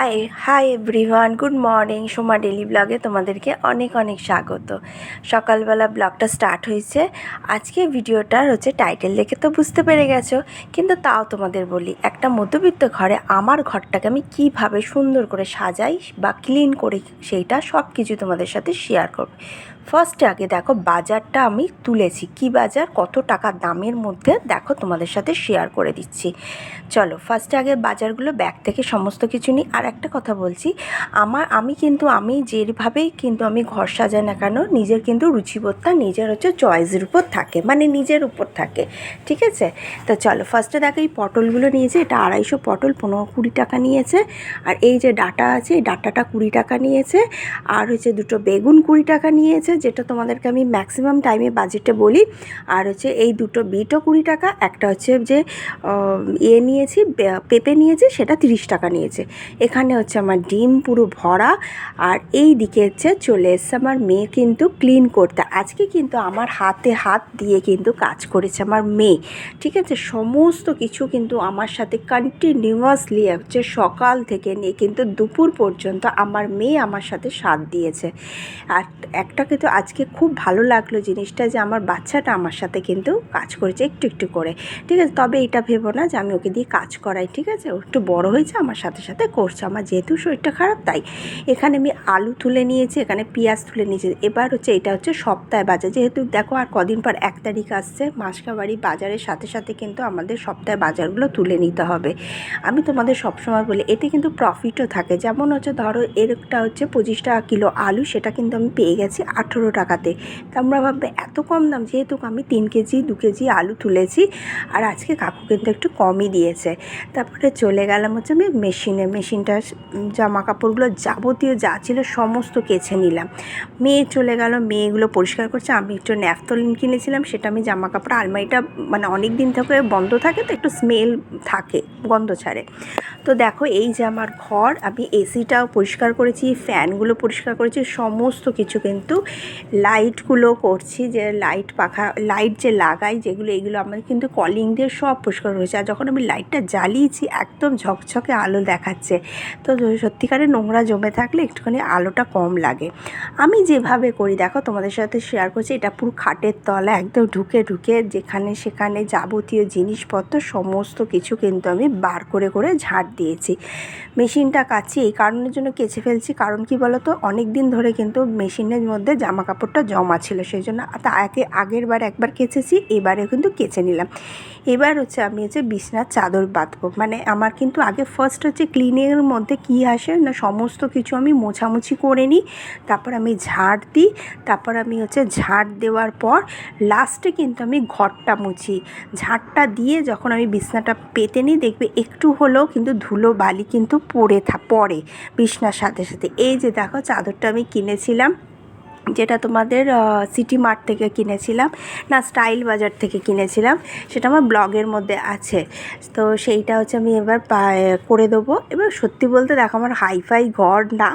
Hi hi everyone good morning Soma daily ব্লগে তোমাদেরকে অনেক অনেক স্বাগত। সকালবেলা ব্লগটা স্টার্ট হয়েছে। আজকে ভিডিওটার হচ্ছে টাইটেল দেখে তো বুঝতে পেরে গেছো, কিন্তু তাও তোমাদের বলি, একটা মধ্যবিত্ত ঘরে আমার ঘরটাকে আমি কীভাবে সুন্দর করে সাজাই বা ক্লিন করি, সেইটা সব কিছু তোমাদের সাথে শেয়ার করব। ফার্স্টে আগে দেখো বাজারটা আমি তুলেছি। কি বাজার? কত টাকা দামের মধ্যে দেখো তোমাদের সাথে শেয়ার করে দিচ্ছি। চলো ফার্স্টে আগে বাজারগুলো ব্যাগ থেকে সমস্ত কিছু নিই। আর একটা কথা বলছি, আমার, আমি কিন্তু, আমি যেভাবেই কিন্তু আমি ঘর সাজাই না কেন, নিজের কিন্তু রুচিবোধটা নিজের হচ্ছে চয়েসের উপর থাকে মানে নিজের উপর থাকে। ঠিক আছে? তো চলো ফার্স্টে দেখো এই পটলগুলো নিয়েছে, এটা আড়াইশো পটল, পনেরো কুড়ি টাকা নিয়েছে। আর এই যে ডাটা আছে, এই ডাটাটা কুড়ি টাকা নিয়েছে। আর হচ্ছে দুটো বেগুন কুড়ি টাকা নিয়েছে। যেটা তোমাদেরকে আমি ম্যাক্সিমাম টাইমে বাজেটে বলি। আর হচ্ছে এই দুটো বিটও কুড়ি টাকা, একটা হচ্ছে যে ইয়ে নিয়েছি পেঁপে নিয়েছি, সেটা তিরিশ টাকা নিয়েছে। এখানে হচ্ছে আমার ডিম পুরো ভরা, আর এই দিকে হচ্ছে চলে এসছে আমার মেয়ে কিন্তু ক্লিন করতে। আজকে কিন্তু আমার হাতে হাত দিয়ে কিন্তু কাজ করেছে আমার মেয়ে, ঠিক আছে? সমস্ত কিছু কিন্তু আমার সাথে কন্টিনিউয়াসলি হচ্ছে সকাল থেকে নিয়ে কিন্তু দুপুর পর্যন্ত আমার মেয়ে আমার সাথে সাথ দিয়েছে। আর একটা কিন্তু আজকে খুব ভালো লাগল জিনিসটা যে আমার বাচ্চাটা আমার সাথে কিন্তু কাজ করেছে একটু একটু করে। ঠিক আছে, তবে এটা ভেবো না যে আমি ওকে দিয়ে কাজ করাই, ঠিক আছে? ও একটু বড় হয়েছে, আমার সাথে সাথে করছে। আমার যেহেতু শরীরটা খারাপ, তাই। এখানে আমি আলু তুলে নিয়েছি, এখানে পেঁয়াজ তুলে নিয়েছি। এবার হচ্ছে এটা হচ্ছে সপ্তাহে বাজার। যেহেতু দেখো আর কদিন পর এক তারিখ আসছে, মাসকাবাড়ি বাজারের সাথে সাথে কিন্তু আমাদের সপ্তাহে বাজারগুলো তুলে নিতে হবে। আমি তোমাদের সবসময় বলি, এতে কিন্তু প্রফিটও থাকে। যেমন হচ্ছে ধরো এরটা হচ্ছে পঁচিশ টাকা কিলো আলু, সেটা কিন্তু আমি পেয়ে গেছি আঠেরো টাকাতে। তোমরা ভাববে, এত কম দাম? যেহেতু আমি তিন কেজি, দু কেজি আলু তুলেছি আর আজকে কাকু কিন্তু একটু কমই দিয়েছে। তারপরে চলে গেলাম হচ্ছে আমি মেশিনে। মেশিনটা জামা কাপড়গুলো যাবতীয় যা ছিল সমস্ত কেছে নিলাম। মেয়ে চলে গেল, মেয়েগুলো পরিষ্কার করছে। আমি একটু ন্যাফতলিন কিনেছিলাম, সেটা আমি জামা কাপড় আলমারিটা মানে অনেক দিন থেকে বন্ধ থাকে তো, একটু স্মেল থাকে, গন্ধ ছাড়ে। তো দেখো, এই যে আমার ঘর, আমি এসিটাও পরিষ্কার করেছি, ফ্যানগুলো পরিষ্কার করেছি, সমস্ত কিছু কিন্তু লাইটগুলো করছি, যে লাইট পাখা লাইট যে লাগাই যেগুলো, এগুলো আমার কিন্তু কলিং দিয়ে সব পরিষ্কার হয়েছে। আর যখন আমি লাইটটা জ্বালিয়েছি, একদম ঝকঝকে আলো দেখাচ্ছে। তো সত্যিকারে নোংরা জমে থাকলে একটুখানি আলোটা কম লাগে। আমি যেভাবে করি, দেখো তোমাদের সাথে শেয়ার করছি, এটা পুরো খাটের তলা একদম ঢুকে ঢুকে যেখানে সেখানে যাবতীয় জিনিসপত্র, সমস্ত কিছু কিন্তু আমি বার করে করে ঝাড় দিয়েছি। মেশিনটা কাচ্ছি, এই কারণের জন্য কেচে ফেলছি। কারণ কি বলতো? অনেক দিন ধরে কিন্তু মেশিনের মধ্যে জামা কাপড়টা জমা ছিল সেই জন্য তা আগে আগের বার একবার কেচেছি এবারে কিন্তু কেচে নিলাম। এবার হচ্ছে আমি হচ্ছে বিছনার চাদর বাঁধবো। মানে আমার কিন্তু আগে ফার্স্ট হচ্ছে ক্লিনিংয়ের মধ্যে কী আসে না, সমস্ত কিছু আমি মোছামুছি করে নিই, তারপর আমি ঝাড় দিই, তারপর আমি হচ্ছে ঝাড় দেওয়ার পর লাস্টে কিন্তু আমি ঘরটা মুছি। ঝাড়টা দিয়ে যখন আমি বিছনাটা পেতে নিই, দেখবে একটু হলেও কিন্তু ধুলো বালি কিন্তু পড়ে থা, পড়ে বিছনার সাথে সাথে। এই যে দেখো চাদরটা আমি কিনেছিলাম। যেটা তোমাদের সিটি মার্ট থেকে কিনেছিলাম। না স্টাইল বাজার থেকে কিনেছিলাম। সেটা আমার ব্লগের মধ্যে আছে। তো সেইটা হচ্ছে আমি এবার করে দেবো। এবার সত্যি বলতে দেখো, আমার হাইফাই ঘর না।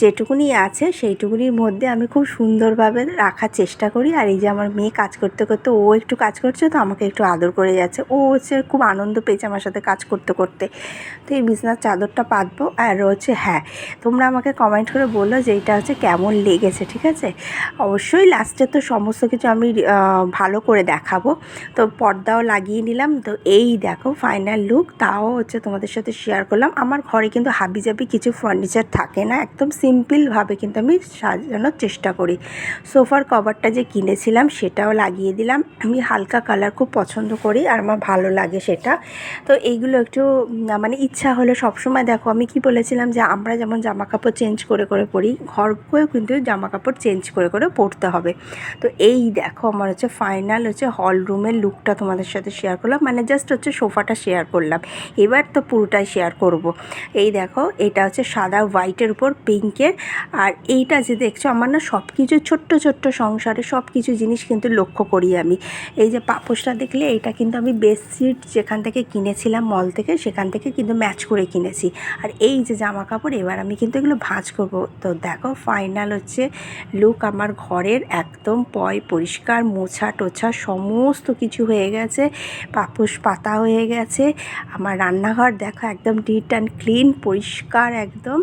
যেটুকুনি আছে সেইটুকুনির মধ্যে আমি খুব সুন্দরভাবে রাখার চেষ্টা করি। আর এই যে আমার মেয়ে কাজ করতে করতে ও একটু কাজ করছে, তো আমাকে একটু আদর করে যাচ্ছে। ও হচ্ছে খুব আনন্দ পেয়েছে আমার সাথে কাজ করতে করতে। তো এই বিছনার চাদরটা পাতবো। আর হচ্ছে হ্যাঁ তোমরা আমাকে কমেন্ট করে বলল যে এটা হচ্ছে কেমন লেগেছে, ঠিক আছে? অবশ্যই লাস্টে তো সমস্ত কিছু আমি ভালো করে দেখাবো। তো পর্দাও লাগিয়ে নিলাম। তো এই দেখো ফাইনাল লুক তাও হচ্ছে তোমাদের সাথে শেয়ার করলাম। আমার ঘরে কিন্তু হাবিজাবি কিছু ফার্নিচার থাকে না, একদম সিম্পলভাবে কিন্তু আমি সাজানোর চেষ্টা করি। সোফার কভারটা যে কিনেছিলাম সেটাও লাগিয়ে দিলাম। আমি হালকা কালার খুব পছন্দ করি আর আমার ভালো লাগে সেটা। তো এইগুলো একটু মানে ইচ্ছা হলো সবসময় দেখো, আমি কি বলেছিলাম যে আমরা যেমন জামা কাপড় চেঞ্জ করে করে পরি, ঘরকেও কিন্তু জামা কাপড় চেঞ্জ করে করে পরতে হবে। তো এই দেখো আমার হচ্ছে ফাইনাল হচ্ছে হল রুমের লুকটা তোমাদের সাথে শেয়ার করলাম। মানে জাস্ট হচ্ছে সোফাটা শেয়ার করলাম। এবার তো পুরোটাই শেয়ার করব। এই দেখো, এটা হচ্ছে সাদা হোয়াইটের উপর পিঙ্ক পিঙ্কের আর এইটা যে দেখছ, আমার না সব কিছু ছোট্ট ছোট্ট সংসারে সব কিছু জিনিস কিন্তু লক্ষ্য করি আমি। এই যে পাপোশটা দেখলে, এইটা কিন্তু আমি বেডশিট যেখান থেকে কিনেছিলাম মল থেকে, সেখান থেকে কিন্তু ম্যাচ করে কিনেছি। আর এই যে জামা কাপড় এবার আমি কিন্তু এগুলো ভাঁজ করব। তো দেখো ফাইনাল হচ্ছে লুক আমার ঘরের একদম পয়, পরিষ্কার, মোছা টোছা সমস্ত কিছু হয়ে গেছে। পাপোশ পাতা হয়ে গেছে। আমার রান্নাঘর দেখো একদম ডিট অ্যান্ড ক্লিন পরিষ্কার একদম।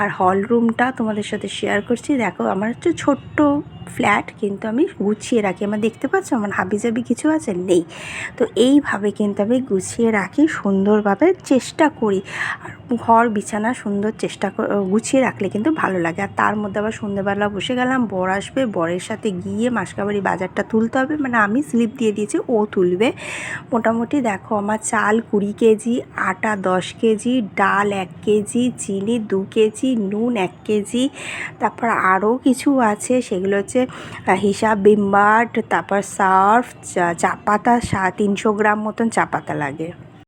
আর হল রুমটা তোমাদের সাথে শেয়ার করছি। দেখো আমার হচ্ছে ছোট্ট ফ্ল্যাট কিন্তু আমি গুছিয়ে রাখি। আমার দেখতে পাচ্ছ? আমার হাবিজাবি কিছু আছে? নেই। তো এইভাবে কিন্তু আমি গুছিয়ে রাখি, সুন্দরভাবে চেষ্টা করি। আর ঘর, বিছানা সুন্দর চেষ্টা গুছিয়ে রাখলে কিন্তু ভালো লাগে। আর তার মধ্যে আবার সন্ধ্যেবেলা বসে গেলাম, বর আসবে, বরের সাথে গিয়ে মাসকাবাড়ি বাজারটা তুলতে হবে। মানে আমি স্লিপ দিয়ে দিয়েছি, ও তুলবে। মোটামুটি দেখো, আমার চাল কুড়ি কেজি, আটা দশ কেজি, ডাল এক কেজি, চিনি দু কেজি, নুন এক কেজি, তারপর আরও কিছু আছে, সেগুলো আহ, হিসাব বিম্বাট তারপর সার্ফ চা চা পাতা সা তিনশো গ্রাম মতন চা পাতা লাগে।